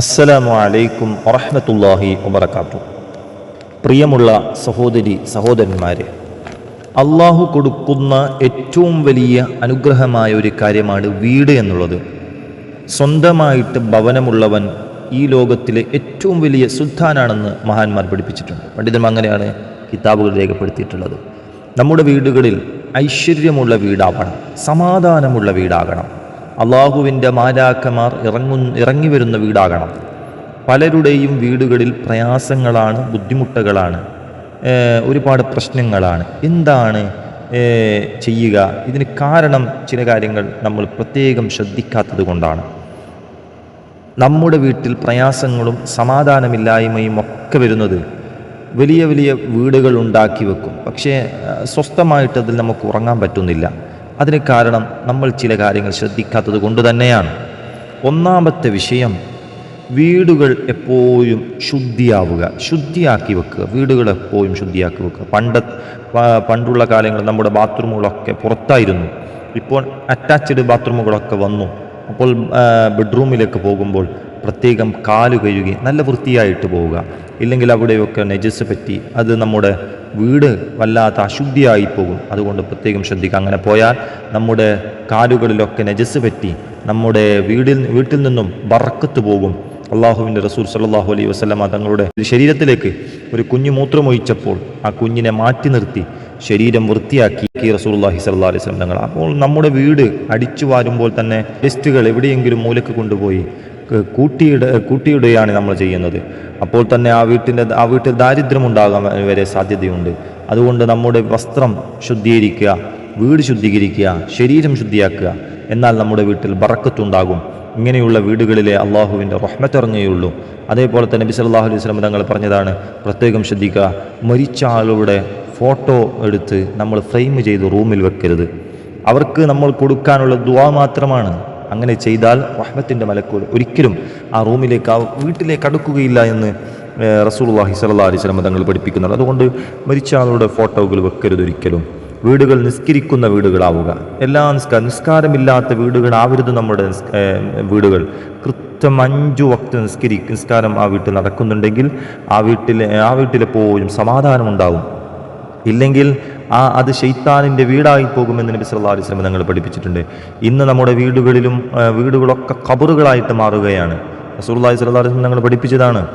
അസ്സലാമു അലൈക്കും വറഹ്മത്തുള്ളാഹി വബറകാത്തു. പ്രിയമുള്ള സഹോദരി സഹോദരന്മാരെ അള്ളാഹു കൊടുക്കുന്ന ഏറ്റവും വലിയ അനുഗ്രഹമായ ഒരു കാര്യമാണ് വീട് എന്നുള്ളത്. സ്വന്തമായിട്ട് ഭവനമുള്ളവൻ ഈ ലോകത്തിലെ ഏറ്റവും വലിയ സുൽത്താനാണെന്ന് മഹാന്മാർ പഠിപ്പിച്ചിട്ടുണ്ട്. പണ്ഡിതന്മാർ അങ്ങനെയാണ് കിതാബുകൾ രേഖപ്പെടുത്തിയിട്ടുള്ളത്. നമ്മുടെ വീടുകളിൽ ഐശ്വര്യമുള്ള വീടാവണം സമാധാനമുള്ള വീടാകണം. അള്ളാഹുവിന്റെ മാലാക്കമാർ ഇറങ്ങു ഇറങ്ങി വരുന്ന വീടാകണം. പലരുടെയും വീടുകളിൽ പ്രയാസങ്ങളാണ് ബുദ്ധിമുട്ടുകളാണ് ഒരുപാട് പ്രശ്നങ്ങളാണ്. എന്താണ് ചെയ്യുക? ഇതിന് കാരണം ചില കാര്യങ്ങൾ നമ്മൾ പ്രത്യേകം ശ്രദ്ധിക്കാത്തത് കൊണ്ടാണ്. നമ്മുടെ വീട്ടിൽ പ്രയാസങ്ങളും സമാധാനമില്ലായ്മയും ഒക്കെ വരുന്നത് വലിയ വലിയ വീടുകൾ ഉണ്ടാക്കി വെക്കും. പക്ഷേ സ്വസ്ഥമായിട്ടതിൽ നമുക്ക് ഉറങ്ങാൻ പറ്റുന്നില്ല. അതിന് കാരണം നമ്മൾ ചില കാര്യങ്ങൾ ശ്രദ്ധിക്കാത്തത് കൊണ്ട് തന്നെയാണ്. ഒന്നാമത്തെ വിഷയം വീടുകൾ എപ്പോഴും ശുദ്ധിയാവുക ശുദ്ധിയാക്കി വെക്കുക വീടുകൾ എപ്പോഴും ശുദ്ധിയാക്കി വെക്കുക. പണ്ട പണ്ടുള്ള കാലങ്ങളിൽ നമ്മുടെ ബാത്റൂമുകളൊക്കെ പുറത്തായിരുന്നു. ഇപ്പോൾ അറ്റാച്ച്ഡ് ബാത്റൂമുകളൊക്കെ വന്നു. അപ്പോൾ ബെഡ്റൂമിലേക്ക് പോകുമ്പോൾ പ്രത്യേകം കാൽ കഴുകി നല്ല വൃത്തിയായിട്ട് പോവുക. ഇല്ലെങ്കിൽ അവിടെയൊക്കെ നെജസ് പറ്റി അത് നമ്മുടെ വീട് വല്ലാത്ത അശുദ്ധിയായി പോകും. അതുകൊണ്ട് പ്രത്യേകം ശ്രദ്ധിക്കുക. അങ്ങനെ പോയാൽ നമ്മുടെ കാലുകളിലൊക്കെ നജസ് പറ്റി നമ്മുടെ വീടിൽ വീട്ടിൽ നിന്നും ബറക്കത്ത് പോകും. അള്ളാഹുവിന്റെ റസൂൽ സല്ലാഹു അലൈഹി വസ്ലമ തങ്ങളുടെ ശരീരത്തിലേക്ക് ഒരു കുഞ്ഞു മൂത്രമൊഴിച്ചപ്പോൾ ആ കുഞ്ഞിനെ മാറ്റി നിർത്തി ശരീരം വൃത്തിയാക്കി റസൂൽല്ലാഹി സല്ലാ അലൈഹി വസ്ലം തങ്ങൾ. അപ്പോൾ നമ്മുടെ വീട് അടിച്ചു വാരുമ്പോൾ തന്നെ ടെസ്റ്റുകൾ എവിടെയെങ്കിലും മൂലക്ക് കൊണ്ടുപോയി. കൂട്ടിയിട കൂട്ടിയിടുകയാണ് നമ്മൾ ചെയ്യുന്നത്. അപ്പോൾ തന്നെ ആ വീട്ടിന്റെ ആ വീട്ടിൽ ദാരിദ്ര്യം ഉണ്ടാകാൻ വരെ സാധ്യതയുണ്ട്. അതുകൊണ്ട് നമ്മുടെ വസ്ത്രം ശുദ്ധീകരിക്കുക വീട് ശുദ്ധീകരിക്കുക ശരീരം ശുദ്ധിയാക്കുക എന്നാൽ നമ്മുടെ വീട്ടിൽ ബറക്കത്തുണ്ടാകും. ഇങ്ങനെയുള്ള വീടുകളിലെ അള്ളാഹുവിന്റെ റഹ്മത്തിറങ്ങുകയുള്ളൂ അതേപോലെ തന്നെ നബി സല്ലല്ലാഹു അലൈഹി സ്വലം തങ്ങൾ പറഞ്ഞതാണ് പ്രത്യേകം ശ്രദ്ധിക്കുക മരിച്ച ആളുടെ ഫോട്ടോ എടുത്ത് നമ്മൾ ഫ്രെയിം ചെയ്ത് റൂമിൽ വെക്കരുത്. അവർക്ക് നമ്മൾ കൊടുക്കാനുള്ള ദുവാ മാത്രമാണ്. അങ്ങനെ ചെയ്താൽ റഹ്മത്തിന്റെ മലക്കൂൽ ഒരിക്കലും ആ റൂമിലേക്ക് ആ വീട്ടിലേക്ക് അടുക്കുകയില്ല എന്ന് റസൂലുള്ളാഹി സല്ലാ അലൈഹി സ്വലമ തങ്ങൾ പഠിപ്പിക്കുന്നുണ്ട്. അതുകൊണ്ട് മരിച്ച ആളുടെ ഫോട്ടോകൾ വെക്കരുത് ഒരിക്കലും. വീടുകൾ നിസ്കരിക്കുന്ന വീടുകളാവുക. എല്ലാ നിസ്കാരം നിസ്കാരമില്ലാത്ത വീടുകളാവരുത് നമ്മുടെ വീടുകൾ. കൃത്യം അഞ്ചു വക്ത് നിസ്കരി നിസ്കാരം ആ വീട്ടിൽ നടക്കുന്നുണ്ടെങ്കിൽ ആ വീട്ടിലെ ആ വീട്ടിലെപ്പോഴും സമാധാനമുണ്ടാവും. ഇല്ലെങ്കിൽ ആ അത് ഷെയ്ത്താനിന്റെ വീടായി പോകുമെന്ന് നബി സല്ലാ അലൈഹി സ്വലം തങ്ങൾ പഠിപ്പിച്ചിട്ടുണ്ട്. ഇന്ന് നമ്മുടെ വീടുകളിലും വീടുകളൊക്കെ കബറുകളായിട്ട് മാറുകയാണ്. റസൂലുള്ളാഹി സല്ലാ അലൈഹി ഞങ്ങൾ പഠിപ്പിച്ചതാണ്.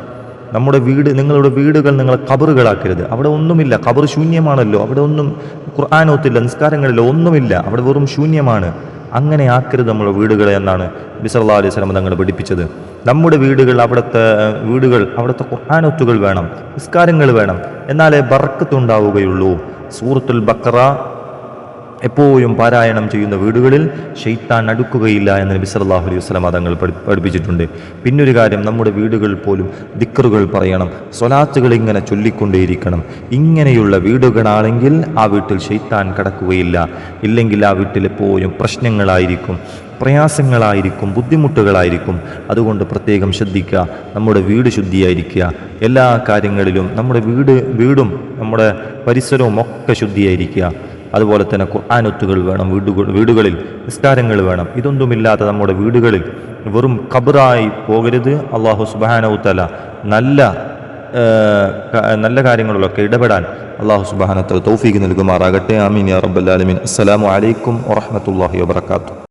നമ്മുടെ വീട് നിങ്ങളുടെ വീടുകൾ നിങ്ങൾ കബറുകളാക്കരുത്. അവിടെ ഒന്നുമില്ല. കബർ ശൂന്യമാണല്ലോ. അവിടെ ഒന്നും ഖുർആാനോത്തില്ല നിസ്കാരങ്ങളില്ല ഒന്നുമില്ല. അവിടെ വെറും ശൂന്യമാണ്. അങ്ങനെ ആക്കരുത് നമ്മുടെ വീടുകളെ എന്നാണ് നബി സല്ലല്ലാഹു അലൈഹി സ്വലം തങ്ങൾ പഠിപ്പിച്ചത്. നമ്മുടെ വീടുകൾ അവിടുത്തെ വീടുകൾ അവിടുത്തെ ഖുർആാനൊത്തുകൾ വേണം. നിസ്കാരങ്ങൾ വേണം. എന്നാലേ ബർക്കത്തുണ്ടാവുകയുള്ളൂ سورة البقرة എപ്പോഴും പാരായണം ചെയ്യുന്ന വീടുകളിൽ ഷെയ്ത്താൻ അടുക്കുകയില്ല എന്ന് നബി സല്ലല്ലാഹു അലൈഹി വസല്ലം തങ്ങൾ പഠി- പഠിപ്പിച്ചിട്ടുണ്ട്. പിന്നൊരു കാര്യം നമ്മുടെ വീടുകളിൽ പോലും ദിക്കറുകൾ പറയണം. സ്വലാത്തുകൾ ഇങ്ങനെ ചൊല്ലിക്കൊണ്ടേയിരിക്കണം. ഇങ്ങനെയുള്ള വീടുകളാണെങ്കിൽ ആ വീട്ടിൽ ഷെയ്ത്താൻ കടക്കുകയില്ല. ഇല്ലെങ്കിൽ ആ വീട്ടിൽ എപ്പോഴും പ്രശ്നങ്ങളായിരിക്കും. പ്രയാസങ്ങളായിരിക്കും. ബുദ്ധിമുട്ടുകളായിരിക്കും. അതുകൊണ്ട് പ്രത്യേകം ശ്രദ്ധിക്കുക. നമ്മുടെ വീട് ശുദ്ധിയായിരിക്കുക. എല്ലാ കാര്യങ്ങളിലും നമ്മുടെ വീട് വീടും നമ്മുടെ പരിസരവും ഒക്കെ ശുദ്ധിയായിരിക്കുക. അതുപോലെ തന്നെ ഖുർആാനൊത്തുകൾ വേണം വീടുകൾ വീടുകളിൽ നിസ്കാരങ്ങൾ വേണം. ഇതൊന്നുമില്ലാത്ത നമ്മുടെ വീടുകളിൽ വെറും ഖബറായി പോകരുത്. അള്ളാഹു സുബാനവുത്തല നല്ല നല്ല കാര്യങ്ങളിലൊക്കെ ഇടപെടാൻ അള്ളാഹു സുബാനത്തല തൗഫീക്ക് നൽകുമാറാകട്ടെ. ആമീൻ യാ റബ്ബൽ ആലമീൻ. അസ്സലാമു അലൈക്കും വറഹ്മത്തുള്ളാഹി വബറകാതുഹു.